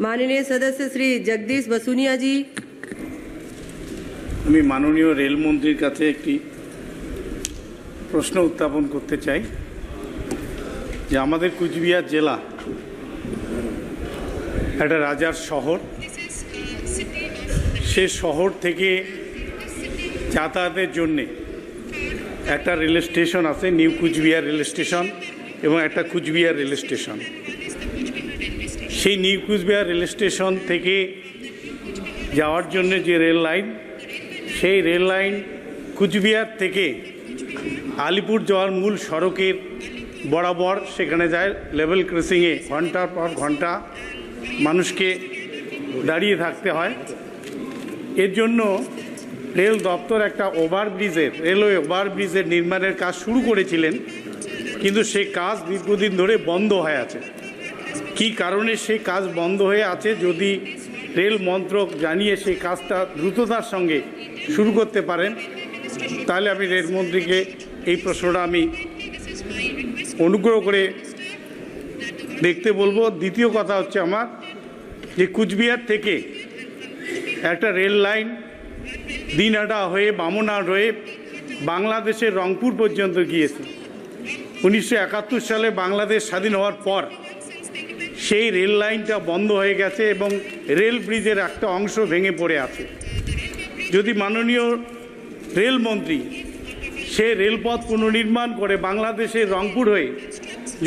माननीय सदस्य श्री जगदीश बसुनिया जी আমি মাননীয় রেলমন্ত্রীর কাছে একটি প্রশ্ন উত্থাপন করতে চাই যে আমাদের কুচবিহার জেলা একটা রাজার শহর সে শহর থেকে যাতায়াতের জন্যে একটা রেল স্টেশন আছে নিউ কুচবিহার রেল স্টেশন এবং একটা কুচবিহার রেল স্টেশন সেই নিউ কুচবিহার রেল স্টেশন থেকে যাওয়ার জন্য যে রেল লাইন, সেই রেল লাইন কুচবিহার থেকে আলিপুর যাওয়ার মূল সড়কের বরাবর সেখানে যায় লেভেল ক্রসিংয়ে ঘণ্টার পর ঘণ্টা মানুষকে দাঁড়িয়ে থাকতে হয়। এর জন্য রেল দপ্তর একটা ওভারব্রিজের রেলওয়ে ওভারব্রিজের নির্মাণের কাজ শুরু করেছিলেন, কিন্তু সে কাজ দীর্ঘদিন ধরে বন্ধ হয়ে আছে। কী কারণে সেই কাজ বন্ধ হয়ে আছে যদি রেল মন্ত্রক জানিয়ে সেই কাজটা দ্রুততার সঙ্গে শুরু করতে পারেন? তাহলে আমি রেলমন্ত্রীকে এই প্রশ্নটা আমি অনুগ্রহ করে দেখতে বলব। দ্বিতীয় কথা হচ্ছে আমার যে কুচবিহার থেকে একটা রেল লাইন দিনহাটা হয়ে বামনহাট হয়ে বাংলাদেশের রংপুর পর্যন্ত গিয়েছে। উনিশশো একাত্তর সালে বাংলাদেশ স্বাধীন হওয়ার পর সেই রেল লাইনটা বন্ধ হয়ে গেছে এবং রেল ব্রিজের একটা অংশ ভেঙে পড়ে আছে। যদি মাননীয় রেলমন্ত্রী সে রেলপথ পুনর্নির্মাণ করে বাংলাদেশের রংপুর হয়ে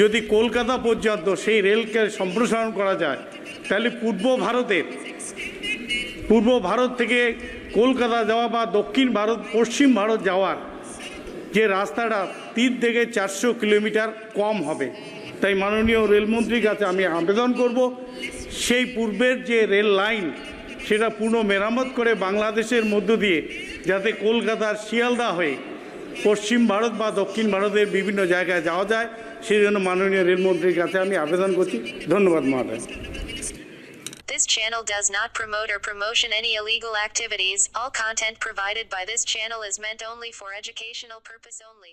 যদি কলকাতা পর্যন্ত সেই রেলকে সম্প্রসারণ করা যায়, তাহলে পূর্ব ভারতের, পূর্ব ভারত থেকে কলকাতা যাওয়া বা দক্ষিণ ভারত, পশ্চিম ভারত যাওয়ার যে রাস্তাটা তিন থেকে চারশো কিলোমিটার কম হবে। তাই মাননীয় রেলমন্ত্রীর কাছে আমি আবেদন করব সেই পূর্বের যে রেল লাইন, সেটা পুনঃ মেরামত করে বাংলাদেশের মধ্য দিয়ে যাতে কলকাতার শিয়ালদা হয়ে পশ্চিম ভারত বা দক্ষিণ ভারতের বিভিন্ন জায়গায় যাওয়া যায়, সেই জন্য মাননীয় রেলমন্ত্রীর কাছে আমি আবেদন করছি ধন্যবাদ মহাশয় This channel does not promote or promotion any illegal activities. All content provided by this channel is meant only for educational purpose only.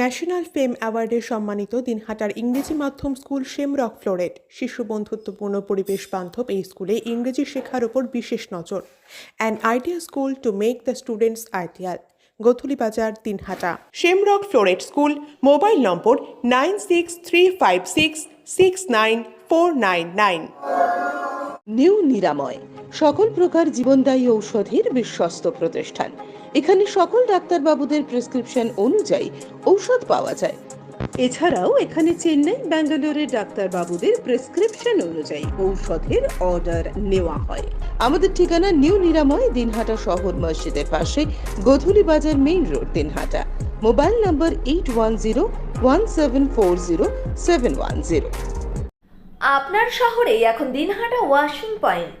National fame অ্যাওয়ার্ডে সম্মানিত দিনহাটার ইংরেজি মাধ্যম স্কুল শেমরক ফ্লোরেট, শিশু বন্ধুত্বপূর্ণ পরিবেশ বান্ধব এই স্কুলে ইংরেজি শেখার ওপর বিশেষ নজর। An idea school to make the students ideal Gothuli Bazar, Dinhata. Shamrock floret school, mobile number nine six three five six six nine four nine nine. New Niramoy, সকল প্রকার জীবনদায়ী ঔষধের বিশ্বস্ত প্রতিষ্ঠান। এখানে সকল ডাক্তারবাবুদের প্রেসক্রিপশন অনুযায়ী ঔষধ পাওয়া যায়। এছাড়াও এখানে চেন্নাই ব্যাঙ্গালোরের ডাক্তারবাবুদের প্রেসক্রিপশন অনুযায়ী ঔষধের অর্ডার নেওয়া হয়। আমাদের ঠিকানা নিউ নিরাময়, দিনহাটা শহর মসজিদের পাশে Godhuli Bazar main road, Dinhata. Mobile number eight one zero one seven four zero seven one zero. আপনার শহরেই এখন দিনহাটা ওয়াশিং পয়েন্ট।